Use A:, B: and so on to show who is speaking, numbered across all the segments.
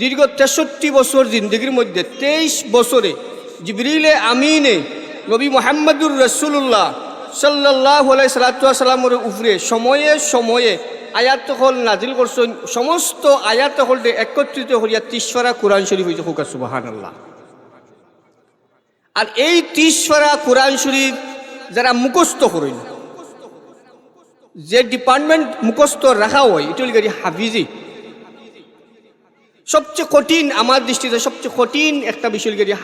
A: দীর্ঘ তেষট্টি বছর জিন্দগির মধ্যে তেইশ বছরে জিবরিলে আমিনে নবী মোহাম্মদুর রসুল্লাহ সাল্লাহ সাল্লামের উপরে সময়ে সময়ে আয়াত হল নাজিল করছেন। সমস্ত আয়াত হল একত্রিত হইয়া তিসফারা কোরআন শরীফ হয়েছে হুকা সুবাহান আল্লাহ আর এই তিসফারা কোরআন শরীফ যারা মুখস্থ করেন, যে ডিপার্টমেন্ট মুখস্থ রাখা হয়, এটা হাফিজি। সবচেয়ে কঠিন আমার দৃষ্টিতে সবচেয়ে কঠিন একটা বিষয় গেছে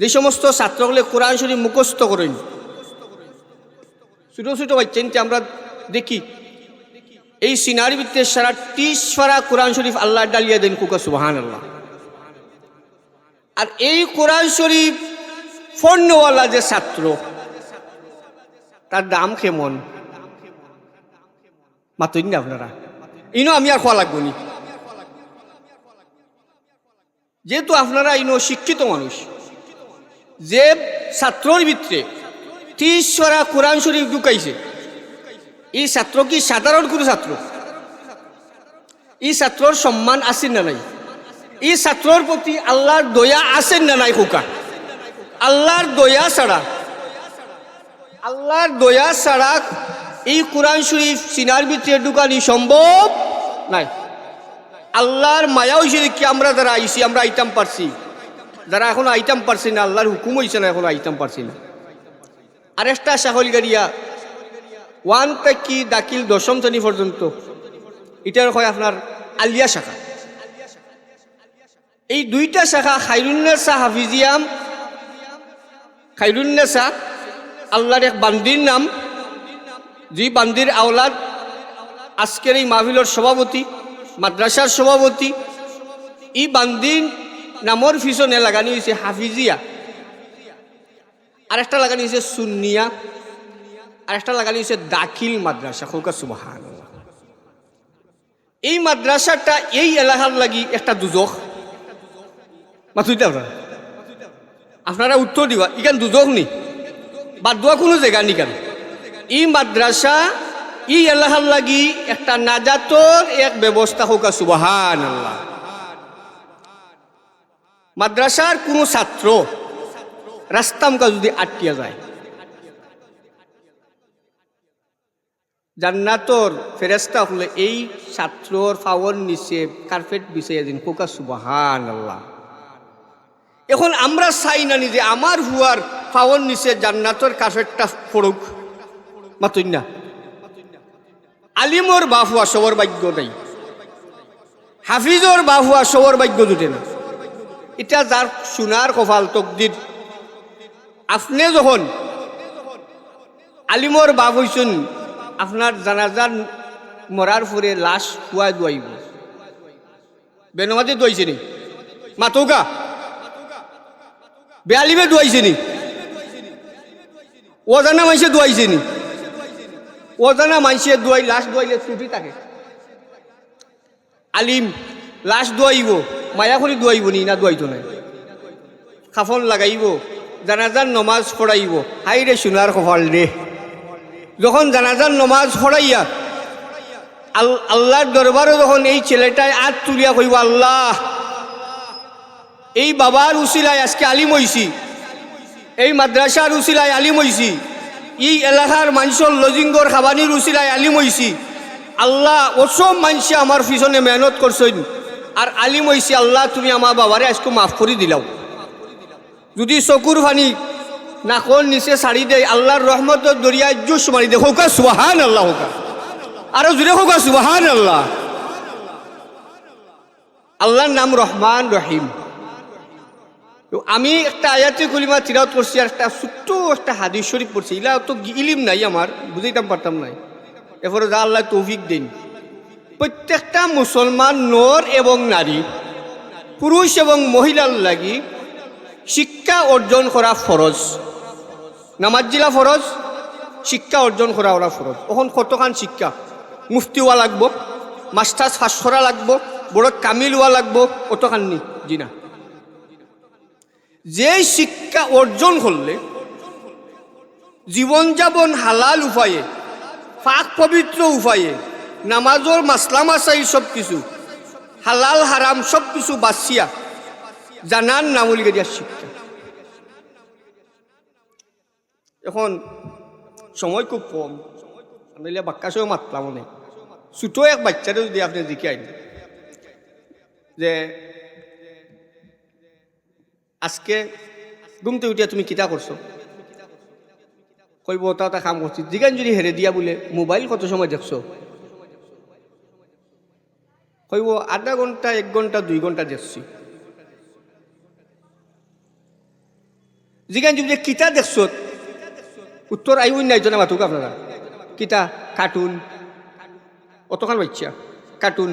A: যে সমস্ত ছাত্রগুলো কোরআন শরীফ মুখস্থ করেন। ছোটো ছোটো বাচ্চানকে আমরা দেখি। এই সিনারি ভিত্তিতে সারা ত্রিশ সারা কোরআন শরীফ আল্লাহ ডালিয়া দেন কুকা সুবাহান আল্লাহ আর এই কোরআন শরীফ ফন্নওয়ালা যে ছাত্র, তার দাম কেমন? মাতুন না আপনারা? ইনো আমি আর খোয়া লাগবো নি। যেহেতু আপনারা ইনো শিক্ষিত মানুষ, যে ছাত্রর ভিতরে ত্রিশরা কোরআন শরীফ ঢুকাইছে, এই ছাত্র কি সাধারণ কোনো ছাত্র? এই ছাত্রর সম্মান আছেন না নাই? এই ছাত্রর প্রতি আল্লাহর দয়া আছেন না নাই খোকা? আল্লাহর দয়া ছাড়া, আল্লাহর দয়া ছাড়া এই কোরআন শরীফ সিনার ভিতরে ঢুকানি সম্ভব নাই। আল্লাহর মায়া হয়েছে কি আমরা যারা আইসি আমরা আইতাম পারছি। যারা এখন আইতাম পারছি না, আল্লাহর হুকুম হয়েছে না এখন আইতাম পারছি না। আরেকটা শাহল গাড়িয়া, ওয়ান থেকে দাখিল দশম শ্রেণি পর্যন্ত। এটার হয় আপনার আলিয়া শাখা। এই দুইটা শাখা খাইরুন্নেসা হাফিজিয়াম খাইরুন্নেসা আল্লাহর এক বান্দির নাম। যে বান্দির আওলাদ, আজকের এই মাহফিলর সভাপতি। মাদ্রাসার সভাপতি, ই বান্দির নামর পিছনে লাগানি হয়েছে হাফিজিয়া। আরেকটা লাগানি হয়েছে সুন্নিয়া। আরেকটা লাগানি হয়েছে দাখিল মাদ্রাসা। খোকা সুবাহান এই মাদ্রাসাটা, এই এলাকার লাগি একটা দুজক। মাথুইতে আপনারা আপনারা উত্তর দিবা ইখান দুজক নি? বাদ দোয়া কোনো জায়গা নি কেন? এই মাদ্রাসা ই এলাকার লাগি একটা নাজাতর এক ব্যবস্থা হোক সুবাহান আল্লাহ মাদ্রাসার কোনো ছাত্র রাস্তামকা যদি আটকিয়া যায়, জান্নাতর ফেরেস্তা হলে এই ছাত্রর ফাওয়ার নিচে কার্পেট বিছাইয়া দিন কোকা সুবাহান আল্লাহ এখন আমরা চাই না যে আমার হুয়ার ফাওয়ার নিচে জান্নাতর কার্পেটটা পড়ুক মাতুন না। আলিমর বাহুয়া সবর ভাগ্য নাই। হাফিজর বাহুয়া সবর ভাগ্য জুটে না। এটা যার সোনার কপাল তকদির। আপনি যখন আলিমর বাপ হইছেন, আপনার জানাজার মরার পরে লাশ খুয়াই দোয়াইব বেনমাতে দোয়াইছে নি? মাতৌকা? বেয়ালিবে দোয়াইছে নি? ওজানা মাইসে দোয়াইছে নি? ওজানা মাইসে দোয়াই, লাশ দোয়াইলে ছুটি থাকে। আলিম, লাশ দোয়াইব মায়া করে দোয়াইব নি, না দোয়াইতো নাই। খাফন লাগাইব, জানাজার নমাজ পড়াইব। হাই রে সোনার কপাল রে। যখন জানাজার নমাজ পড়াইয়া, আল- আল্লাহর দরবারে যখন এই ছেলেটায় আত তুলিয়া কইব, আল্লাহ, এই বাবার উসিলায় আজকে আলিম হইছি। এই মাদ্রাসার উসিলায় আলিম হইছি। এই এলাকার মানুষের লজিঙ্গর খাবানির উসিলায় আলিম হইছি আল্লাহ ওসব মানুষে আমার পিছনে মেহনত করছেন আর আলিম হইছি আল্লাহ তুমি আমার বাবারে আজকে মাফ করে দিলাও। যদি চকুর ফানি নাকল নিচে ছাড়ি দেয় আল্লাহর রহমতের দরিয়ায় জুস মারি দে, হোকা সুবাহান আল্লাহ হোকা। আরও জুড়ে হোকা সুবাহান আল্লাহ আল্লাহর নাম রহমান রহিম আমি একটা আয়াতি কলিমা তিরাত করছি আর একটা ছোট্ট একটা হাদিস শরীফ পড়ছি। ইলা তো ইলিম নাই আমার, বুঝাইতাম পারতাম নাই। এরপরে যা আল্লাহ তৌফিক দিন। প্রত্যেকটা মুসলমান নর এবং নারী, পুরুষ এবং মহিলার লাগি শিক্ষা অর্জন করা ফরজ। নামাজ জিলা ফরজ, শিক্ষা অর্জন করা ওরা ফরজ। এখন কতখান শিক্ষা? মুফতি হওয়া লাগবো, মাস্টার্স ফাঁস করা লাগবো, বড় কামিল হওয়া লাগবো অতখান নি জি না। যে শিক্ষা অর্জন করলে জীবনযাপন হালাল উপায়ে, পাক পবিত্র উপায়ে, নামাজর মাসলা মাসাই সব কিছু হালাল হারাম সব কিছু বাঁচিয়া জানান নামুলি গেদিয়ার শিক্ষা। এখন সময় খুব কম, আমি বাক্কাসেও মাতলাম অনেক। ছোটো এক বাচ্চারে যদি আপনি দেখে আইন, যে আজকে ঘুমতে উঠিয়া তুমি কিতা করছ? কইব ওটা ওটা কাম করছি। জিগান যদি হেরে দিয়া বলে, মোবাইল কত সময় দেখছ? কইব, আধা ঘণ্টা এক ঘণ্টা দুই ঘণ্টা দেখছি। জিগান যদি কিতা দেখছ উত্তর আইব নাই জনা মাতুক আপনারা। কিতা? কার্টুন অতখান বাচ্চা। কার্টুন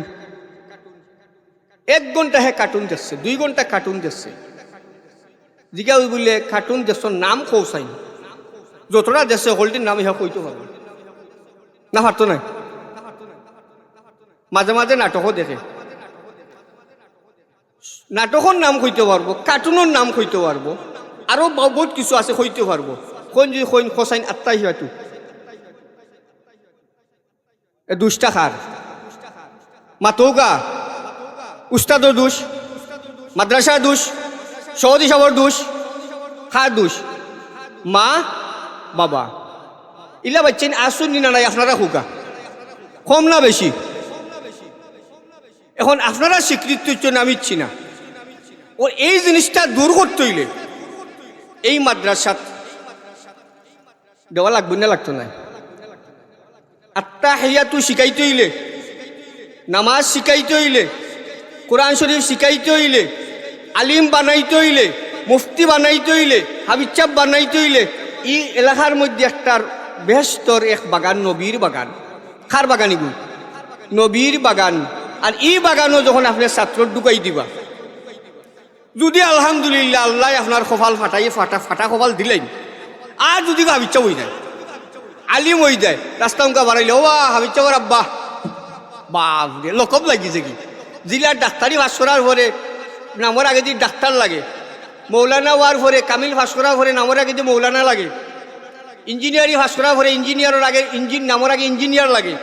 A: এক ঘণ্টা হে কার্টুন দেখছে, দুই ঘণ্টা কার্টুন দেখছে। জিগা বললে কার্টুন দেখছ নাম কৌসাই যতটা দেশে হলটির নাম ইহা কইতে পারবে না পারতো নাই? মাঝে মাঝে নাটকও দেখে। নাটকের নাম কইতে পারব কার্টুনের নাম কইতে পারব আরও বহুত কিছু আছে কইতে পারব কোন যদি কইন খসাইন আত্মাই এ দুষ্টা খার মাতৌকা উস্তাদর দোষ। মাদ্রাসার দোষ। সৌদি সাবর দোষ, খার দোষ। মা, বাবা। ইলা বাচ্চেন আসুন নি নাই, আপনারা হুকা। কম না বেশি। এখন আপনারা স্বীকৃতি জন্য আমি ইচ্ছি না। ও এই জিনিসটা দূর করতে এই মাদ্রাসাত দেওয়া লাগবে না, লাগতো না। আত্মা হেয়াতু শিখাইতে হইলে, নামাজ শিখাইতে হইলে, কোরআন শরীফ শিখাইতে হইলে আলিম বানাইতে হইলে মুফতি বানাইতে হইলে হাবিচাপ বানাইতে হইলে ই এলাকার মধ্যে একটা বেহস্তর এক বাগান, নবীর বাগান, খার বাগান ইগুলো নবীর বাগান। আর ই বাগানও যখন আপনি ছাত্র ঢুকাই দিবা। যদি আলহামদুলিল্লাহ আল্লাহ আপনার কপাল ফাটাই, ফাটা ফাটা কপাল দিলেন। আর যদি হাবিচ্ছা হয়ে যায়, আলিম হয়ে যায়, রাস্তা উনকা বাড়াইলে ও হাবিচ্ছা আব্বা। বাপ রে লকব লাগিছে কি? জিলার ডাক্তারি পাস করার পরে নামর আগে দিয়ে ডাক্তার লাগে, মৌলানা হওয়ার পরে কামিল পাস করার পরে নামর আগে দিয়ে মৌলানা লাগে ইঞ্জিনিয়ারিং পাস করার পরে ইঞ্জিনিয়ারের আগে ইঞ্জিন নামর আগে ইঞ্জিনিয়ার লাগে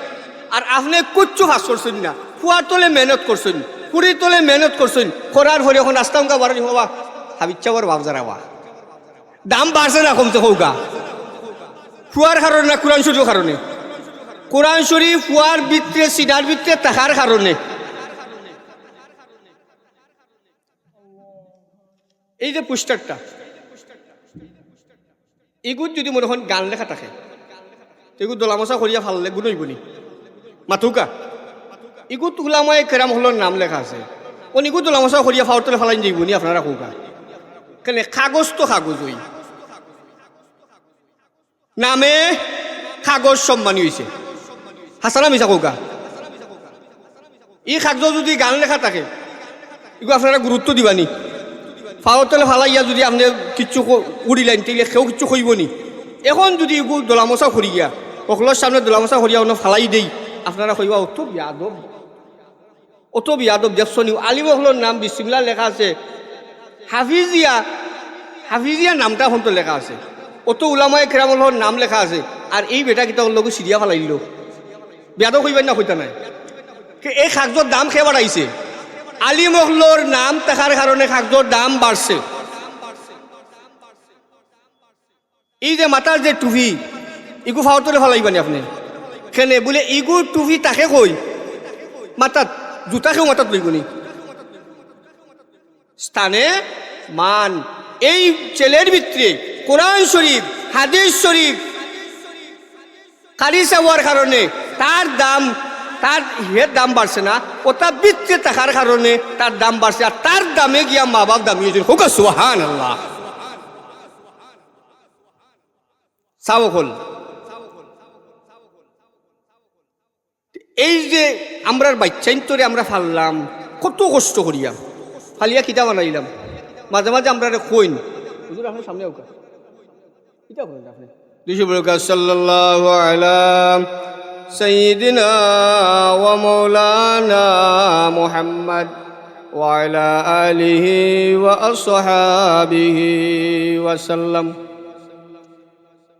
A: আর আপনি কুচ্ছু পাস করছেন না ফুয়ার তোলে মেহনত করছেন কুড়ি তোলে মেহনত করছেন করার পরে এখন রাস্তা উনকা বাড়ানি হবা হাবিচ্ছা বর ভাব জারাবা দাম বাড়ছে না কমছে হৌকা ফুয়ার কারণে না কোরআন শরীফের কারণে কোরআন শরীফ ফুয়ার ভিতরে সিডার ভিতরে থাকার কারণে এই যে পুস্টারটা এগুত যদি মনে হন গান লেখা থাকে এগুত দোলামশা করিয়া ফাললে গুণ হইব নি। মাথুকা ইগুত উলামায় কেরাম হলোর নাম লেখা আছে। ও ইগুত দোলামশা করিয়া ফাউতলে ফালাই যাইব নি আপনারা কৌকা কেন কাগজ তো কাগজ হই নামে কাগজ সম্মানী হয়েছে হাসানা মিছা কৌকা এই কাগজ যদি গান লেখা থাকে এগুলো আপনারা গুরুত্ব দিবানি ফাওতলে ফালাইয়া যদি আপনি কিচ্ছু উড়িলেন তাইলে কেউ কিচ্ছু কইব নি। এখন যদি দোলামশা করি গিয়া সকলের সামনে দোলামশা করিয়া অন্য ফালাই দেই। আপনারা কইবা অত বিয়াদব অত বিয়াদব দেখছনি আলিম হলোর নাম বিসমিল্লা লেখা আছে। হাফিজিয়া হাফিজিয়া নামটা হন্ত লেখা আছে। অত উলামায় কেরামলহর নাম লেখা আছে। আর এই বেটা কিতা লগে সিরিয়া ফেলাইল বিয়াদব কইবেন না কইতা নাই? এই কাগজর দাম খেয়ে বাড়াইছে আলী মহলোর নাম থাকার কারণে কাগজর দাম বাড়ছে। এই যে মাথার যে টুপি, ইগু ফাওতলে ফেলাইবানি আপনি। কেনে বলে ইগু টুভি তাকে কই? মাথাত জোতাকেও মাথাত লইবনি স্থানে মান, এই ছেলের ভিতরে কোরআন শরীফ, হাদিস শরীফ কারি চাওয়ার কারণে তার দাম তার ইয়ের দাম বাড়ছে না ওটা বৃত্তে থাকার কারণে তার দাম বাড়ছে আর তার দামে গিয়া মা বাপ দামিয়েছেন হোক সুহান আল্লাহ সাবকল এই যে আমরা বাচ্চাইন তোরে আমরা ফাললাম কত কষ্ট করিয়া। ফালিয়া কিতা বানাইলাম? মাঝে মাঝে আমরা কইন হুজুর আপনার সামনে ওকা কিতা আপনি? বলকা সাল্লাল্লাহু আলা সাইয়্যিদিনা ওয়া মাওলানা মুহাম্মদ وعلى آله وأصحابه وسلم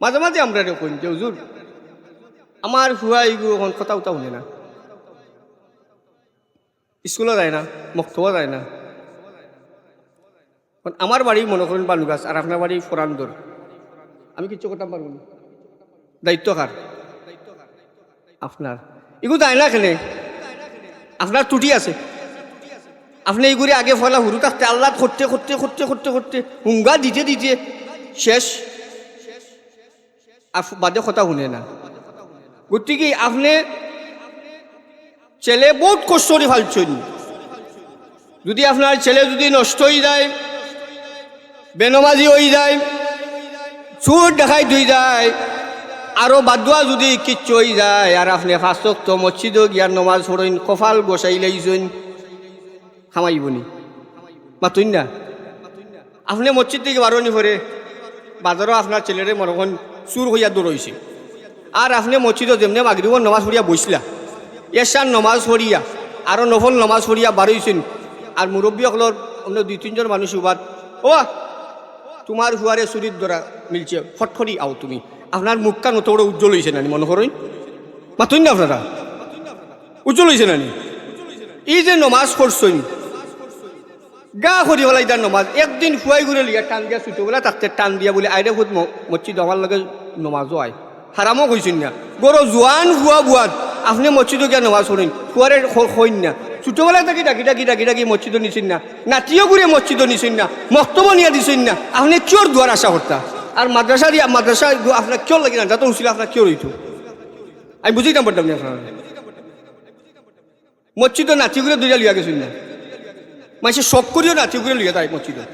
A: মাঝে মাঝে আমরা কইন যে হুজুর আমার হুয়াইগু এখন কথা উতা শুনে না স্কুলও যায় না মক্তবও যায় না কারণ আমার বাড়ি মনে করেন বালুগাছ আর আপনার বাড়ি ফোরান্দর আমি কিচ্ছু করতাম পারবো না দায়িত্ব কার আপনার। এগুলো যায় না কেনে আপনার ত্রুটি আছে। আপনি এইগুলি আগে ফলা হুরু থাকতে আল্লাহ করতে করতে করতে করতে করতে হুঙ্গা দিতে দিতে শেষ। বাদে কথা শুনে না। গতিকে আপনি ছেলে বহুত কষ্ট করে ফালছেন যদি আপনার ছেলে যদি নষ্ট হয়ে যায়, বেনমাজি হয়ে যায় চুর দেখাই দুই যায় আরও বাদুয়া যদি কিচ্ছু হয়ে যায়, আর আপনি ফাঁসক তো মসজিদও গিয়ার নমাজ পড়েন কফাল বসাই লাইছেন, খামাইবনি। মাতুন না? আপনি মসজিদ থেকে বারোনি পরে, বাজারও আপনার ছেলেরে করেন চুর হইয়া দৌড়ইছে আর আপনি মসজিদও যেমনি মাগরিব নমাজ পড়িয়া বসলা এসার নমাজ পড়িয়া আরও নফল নমাজ পড়িয়া বারইছেন আর মুরব্বীসকলের অন্য দুই তিনজন মানুষ উবাদ ও তোমার হুয়ারে চুরির দ্বারা মিলছে, ফটফটি আও তুমি। আপনার মুখটা নত বড় উজ্জ্বল হয়েছে নানি, মনে করেন? মাতুন না আপনারা? উজ্জ্বল হয়েছে নানি? এই যে নমাজ পড়ছেন, গা করি বলাই তার নমাজ, একদিন ফুয়াই ঘুরে লিয়া টান দিয়া ছুটো বলে তাতে টান দিয়া বলে, আইরে খুদ মসজিদ আমার লগে নমাজও আয়। হারামও কইছেন না। গরো জোয়ান ফুয়া বুয়াত, আপনি মসজিদও গিয়া নমাজ পড়েন ফুয়ারে হইন না। ছোটবেলা থাকি ডাকি ডাকি ডাকি ডাকি মসজিদও নিছেন না। নাতিও ঘুরে মসজিদও নিছেন না মক্তব নিয়ে দিছেন না। আপনি কিয়র দুয়ার আশা করতা। আর মাদ্রাসা দিয়া মাদ্রাসা আপনার কিয় লাগি না? যাতে উচিল আপনার কিয় রইতো? আমি বুঝি না পারতাম না আপনার। মসজিদও নাতি ঘুরে দুইটা লিয়া গেছেন না। মাসে শখ করিও নাতি ঘুরে লিয়া তাই মসজিদে।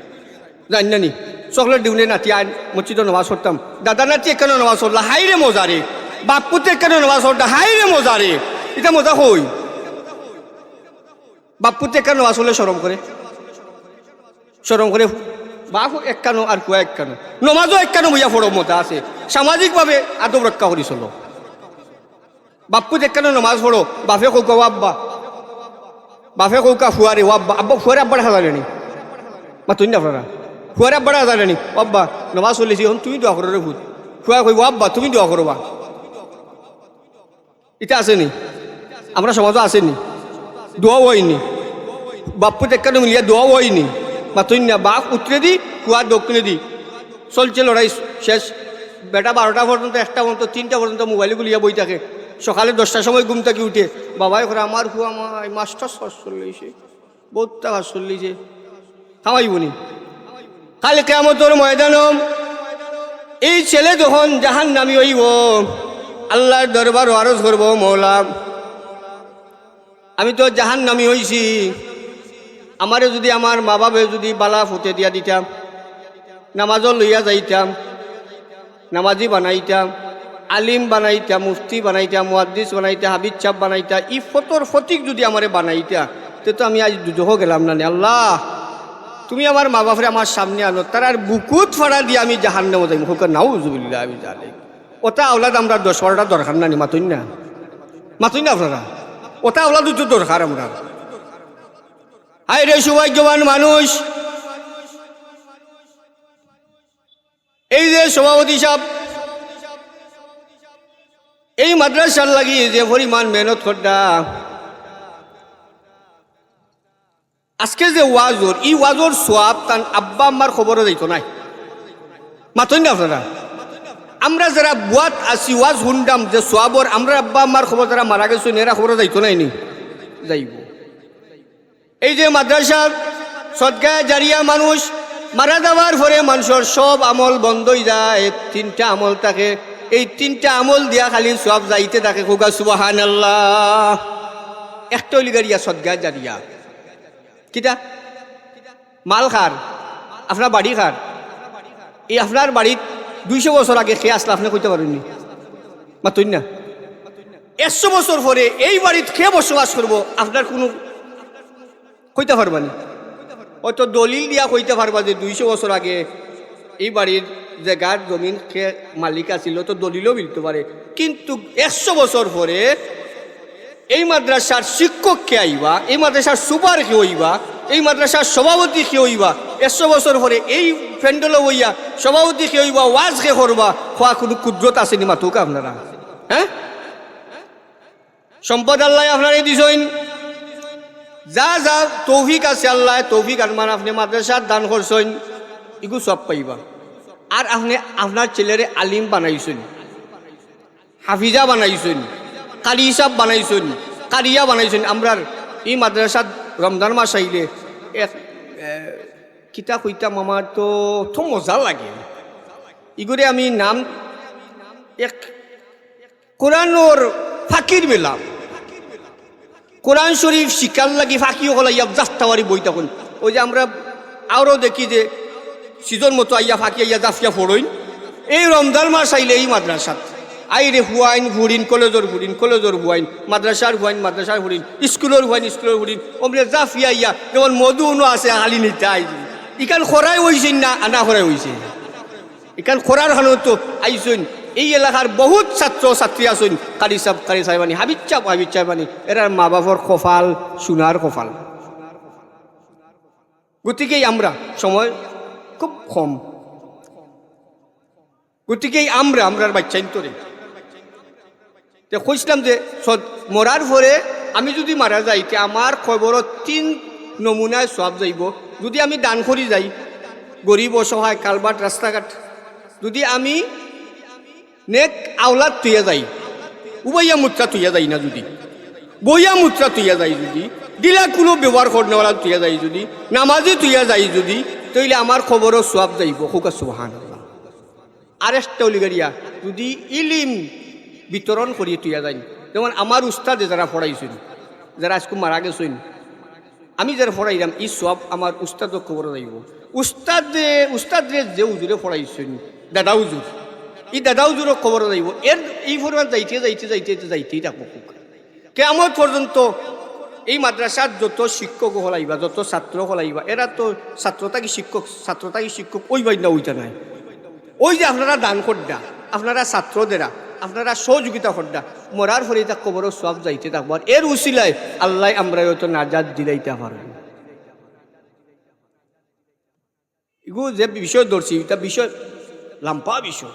A: জানি না নি। চকলেট দিউনে নাতি আইন মসজিদে নমাজ পড়তাম। দাদা নাতি এখানে নমাজ পড়লা। হাই রে মজা রে। বাপুতে এখানে নমাজ পড়তা। হাই রে মজা রে। এটা মজা হই। বাপুতে এখানে নমাজ পড়লে সরম করে। সরম করে বাপ একখানো আর কুয়া একখানো নমাজও একখানো বইয়া ফোড়ো মজা আছে। সামাজিকভাবে আদব রক্ষা করি চলো। বাপ্পু একখানো নমাজ পড়ো বাপে কৌকা আব্বা। বাপে কৌকা ফুয়ারে ওয়াব্বা আব্বা। ফুয়ারে আব্বার হাজারে মা তুই না আপনারা ফুয়ারে আব্বার হাজারে নি আব্বা, নমাজ চলেছি এখন তুমি দোয়া করো রে ভূত। ফুয়া কইব আব্বা, তুমি দোয়া করো বা এটা আসেনি আমরা সমাজও আসেনি দোয়া হয়নি বাপ্পু একখানো মিলিয়া দোয়া হয়নি না বাপ উতরে দি ফুয়া দক্ষিণে দি। চলছে লড়াই শেষ। বেটা বারোটা পর্যন্ত, একটা পর্যন্ত, তিনটা পর্যন্ত মোবাইল গুলিয়া বই থাকে। সকালে দশটার সময় ঘুম থেকে উঠে, বাবাই করে আমার হু আমার মাস্টার সস চল্লিশে বহুত টাকা চল্লিশে খাওয়াইবনি কাল কেমতর ময়দানম এই ছেলে যখন জাহান নামি হইব, আল্লাহর দরবার আরজ করব, মৌলা। আমি তো জাহান নামি হইছি। আমারে যদি আমার মা বাবে যদি বালা ফুটে দিয়া দিতাম নামাজও লইয়া যাইতাম, নামাজি বানাইতাম, আলিম বানাইতা মুফতি বানাইতা মুহাদ্দিস বানাইতা হাবিদ চাপ বানাইতা ই ফতর ফতিক যদি আমারে বানাইতা তে তো আমি আজ দুজহ গেলাম না। আল্লাহ, তুমি আমার মা বাপরে আমার সামনে আনো, তার আর বুকুত ফাড়া দিয়ে আমি জাহান নেব যাই হোক নাও জুবিল্লা আমি জানি ওটা আওলাদ আমরা দশ বারোটা দরকার না নি, মাতুন না? মাতুন না আপনারা? ওটা আওলাদ দরকার আমরা। হাই রে সৌভাগ্যবান মানুষ। এই যে সভাপতি সাহেব, এই মাদ্রাসার লাগি যে পরিমাণ মেহনত করতা। আজকে যে ওয়াজর ই ওয়াজর সোয়াব তান আব্বা আম্মার খবরও যাইতো নাই। মাতন না আপনারা? আমরা যারা বুয়াত আসি ওয়াজ হুন্ডাম যে সোয়াবর, আমরা আব্বা আম্মার খবর যারা মারা গেছো এরা খবরও যাইতো নাই নি। যাইব। এই যে মাদ্রাসা, সদগায় জারিয়া মানুষ, মারা যাওয়ার পরে মানুষের সব আমল বন্ধই যায়, তিনটা আমল থাকে। এই তিনটা আমল দিয়া খালি সব যাইতে থাকে কোকা সুবাহান আল্লাহ একটা গাড়িয়া, সদগায় জারিয়া। কিটা? মাল খার, আপনার বাড়ি খার। এই আপনার বাড়িত দুইশো বছর আগে খেয়ে আসলে, আপনি কইতে পারেননি? মাতুন না? একশো বছর পরে এই বাড়িত খেয়ে বসবাস করব? আপনার কোনো কইতে পারবা পারবানি হয়তো দলিল দিয়া কইতে পারবা যে দুইশো বছর আগে এই বাড়ির জায়গার জমিন খে মালিক আছিল তো দলিলও মিলতে পারে। কিন্তু একশো বছর পরে এই মাদ্রাসার শিক্ষক কে আইবা, এই মাদ্রাসার সুপার কে হইবা, এই মাদ্রাসার সভাপতি কে হইবা, একশো বছর পরে এই প্যান্ডেলও হইয়া সভাপতি কে হইবা, ওয়াজ কে করবা, খোয়া কোনো কুদ্রত আসেনি মাতুক আপনারা? হ্যাঁ? সম্পদ আল্লাহ আপনারা দিছেন। যা যা, তৌফিক আছে আল্লাহ, তৌফিক আনমান আপনি মাদ্রাসার দান করছেন এগু সব পাইবা। আর আপনি আপনার ছেলেরে আলিম বানাইছেন, হাফিজা বানাইছেন কারি হিসাব বানাইছেন কারিয়া বানাইছেন। আমরার এই মাদ্রাসাত রমজান মাস আইলে এক কিতা কইতাম আমার তো তো মজা লাগে। ইগুরে আমি নাম, এক কোরআনোর ফাকির মেলাম কোরআন শরীফ শিকার লাগি ফাঁকি হল ইয়া জাফতাওয়ারি বই তখন। ওই যে আমরা আরও দেখি যে সিজন মতো আইয়া ফাঁকি আইয়া জাফিয়া ফোড়ইন। এই রমজান মাস আইলে এই মাদ্রাসাত। আইরে হুয়াইন ভুরিন কলেজর ভুরিন কলেজর হুয়াইন, মাদ্রাসার হুয়াইন, মাদ্রাসার হুরিন, স্কুলের হুয়াইন, স্কুলের হুরিন অমলে জাফিয়া ইয়া যেমন মধু উনো আছে হালি নিতে আই ইকান খরাই হইছেন না, আনা খরাই হইছে। ইকান খরার হানো তো আইসুন এই এলাকার বহুত ছাত্র ছাত্রী আসুন কারি সাহ কারি সাহেবানি হাবিজ চাহেবানি এরার মা বাবার কফাল সোনার কফাল গতিকেই আমরা, সময় খুব কম। গতিকেই আমরা, আমরার বাচ্চাইন তোরে। তে কইছিলাম যে মরার পরে আমি যদি মারা যাই, তে আমার খবরত তিন নমুনায় সব যাইব। যদি আমি দান করি যাই গরিব অসহায়, কালবাট রাস্তাঘাট যদি আমি নেক আওলাদ তুইয়া যাই। উবাইয়া মুত্রা তুইয়া যাই না যদি। বইয়া মুত্রা তুইয়া যাই যদি। দিলা কোনো ব্যবহার করনেওয়ালা তুইয়া যাই যদি। নামাজি তুইয়া যাই যদি। তইলে আমার খবরও সব যাইব। হুকা সুবাহান আর একটা অলিগারিয়া যদি ইলিম বিতরণ করিয়ে তুইয়া যাই। যেমন আমার উস্তাদে যারা পড়াইছেন যারা আজকে মারা গেছেন আমি যারা পড়াইলাম ই সব আমার উস্তাদও খবর যাইব উস্তাদ উস্তাদ যে উজুরে পড়াইছেন দাদা উজুর এই দাদা উজুরও খবর যাইব এর এই পরিমাণ যাইতে যাইতে যাইতে যাইতেই থাকব কেমন পর্যন্ত এই মাদ্রাসার যত শিক্ষক হলাইবা যত ছাত্র হলাইবা এরা তো ছাত্রতা কি শিক্ষক ছাত্রতা কি শিক্ষক ওই বাইনা ওইটা নাই ওই যে আপনারা দান করডা আপনারা ছাত্রদেরা আপনারা সহযোগিতা করডা মরার ফলে তা কবর সব যাইতে থাকব আর এর উসিলায় আল্লাহ আমরা হয়তো নাজাদ দিলাইতে পারবেন এগুলো যে বিষয় ধরছি এটা বিষয় লাম্পা বিষয়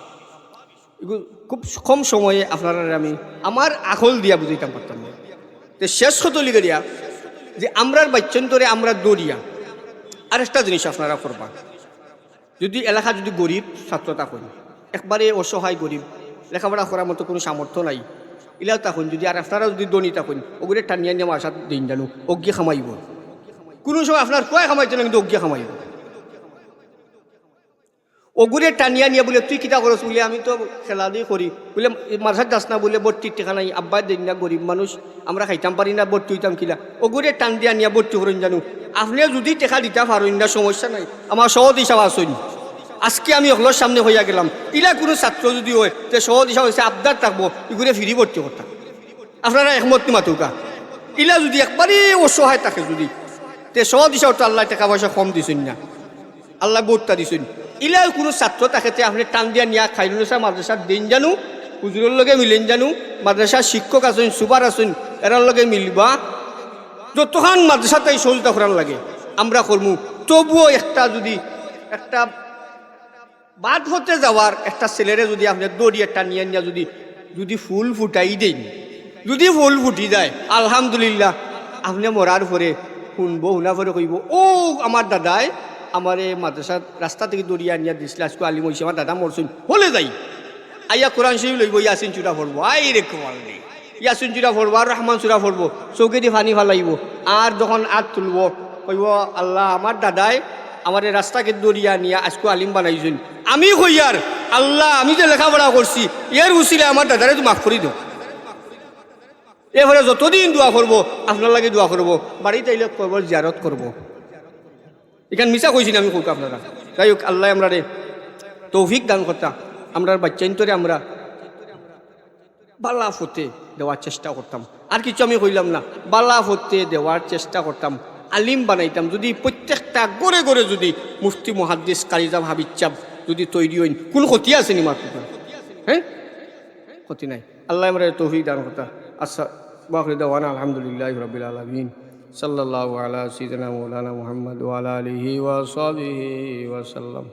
A: খুব কম সময়ে আপনারা আমি আমার আখল দিয়া বুঝাইতাম পারতাম না। তো শেষ কত লিখে দিয়া যে আমরার বাচ্চন্তরে আমরা দৌড়িয়া আর একটা জিনিস আপনারা করবা। যদি এলাকা যদি গরিব ছাত্র থাকুন একবারে অসহায় গরিব, লেখাপড়া করার মতো কোনো সামর্থ্য নাই ইলাও থাকুন যদি আর আপনারা যদি দনি থাকুন ওগুলো টানিয়া নিয়ে আমার দিন জানো অজ্ঞে খামাইব। কোনো সময় আপনার কয় খামাইছে না কিন্তু অজ্ঞে খামাইব। ওগুরে টানিয়া নিয়ে বলে, তুই কিতা করস বলে, আমি তো খেলা দিয়ে করি। বলে মাঝার যাস না? বলে বর্তির টেকা নাই। আব্বাই দিন না, গরিব মানুষ, আমরা খাইতাম পারি না বর্তি হইতাম কিলা? ওগুরে টান দিয়া নিয়ে বর্তি করেন জানো। আপনি যদি টেকা দিতে পারেন না, সমস্যা নাই। আমার সহজ হিসাব আসুন আজকে আমি অগলোর সামনে হইয়া গেলাম। ইলা কোনো ছাত্র যদি হয়, তে সহজ হিসাব হয়েছে আবদার থাকব এগুলো ফিরি ভর্তি করতাম আপনারা একমত মাতুকা? ইলা যদি একবারই অসহায় থাকে যদি, তে সহজ হিসাব তো আল্লাহ টাকা পয়সা কম দিছেন না। আল্লাহ বোধটা দিছেন। ইলাও কোনো ছাত্র তাকে আপনি টান দিয়া নিয়া খাই খাইলুসা মাদ্রাসার দিন জানো হুজুরের লগে মিলেন জানো মাদ্রাসার শিক্ষক আছেন সুপার আছেন এরার লগে মিলবা। যতক্ষণ মাদ্রাসা তাই সহযোগিতা করার লাগে, আমরা করমু তবুও একটা যদি, একটা বাদ হতে যাওয়ার একটা ছেলেরে যদি আপনি দড়ি একটা নিয়ে নিয়ে যদি যদি ফুল ফুটাই দেন, যদি ফুল ফুটি যায়, আলহামদুলিল্লাহ, আপনি মরার পরে শুনব, শুনা পরে কইব ও আমার দাদাই আমার এই মাদ্রাসার রাস্তা থেকে দড়িয়ে আনিয়া দিছিল, আজকে আলিম হয়েছে আমার দাদা মরছুন, হলে যাই। আইয়া কোরআন শরীফ লইব, ইয়াসিন চূড়া পড়ব, আই রে নেই ইয়াসিন চূড়া পড়ব, আর রহমান চূড়া পড়ব চৌকে দিয়ে ফানি ফালাইব, আর যখন আত তুলব, কইব, আল্লাহ, আমার দাদাই আমার রাস্তাকে দড়িয়া নিয়ে আজকে আলিম বানাইছেন। আমি কইয়ার আল্লাহ, আমি যে লেখাপড়া করছি, এর উচিলে আমার দাদারে তো মাফ করি দাও এরপরে যতদিন দোয়া করব, আপনার লাগে দোয়া করব, বাড়িতে আইলে কবর জিয়ারত করব। এখানে মিশা কইছি না আমি কৌকা আপনারা। যাই হোক, আল্লাহ আমরা রে তৌফিক দান করতাম আমরা বাচ্চাইন্তরে আমরা বালা ফতে দেওয়ার চেষ্টা করতাম। আর কিছু আমি কইলাম না, বালা ফতে দেওয়ার চেষ্টা করতাম। আলিম বানাইতাম, যদি প্রত্যেকটা গড়ে গড়ে যদি মুফতি, মহাদ্দিস কালিজাম হাবিচাব যদি তৈরি হইন, কোন ক্ষতি আছে নি মার হ্যাঁ? ক্ষতি নাই। আল্লাহ আমরা তৌফিক দান করতা। আচ্ছা বাকরি দেওয়ানা, আলহামদুলিল্লাহ রবিল আলমিন। صلى الله على سيدنا مولانا محمد وعلى آله وصحبه وسلم.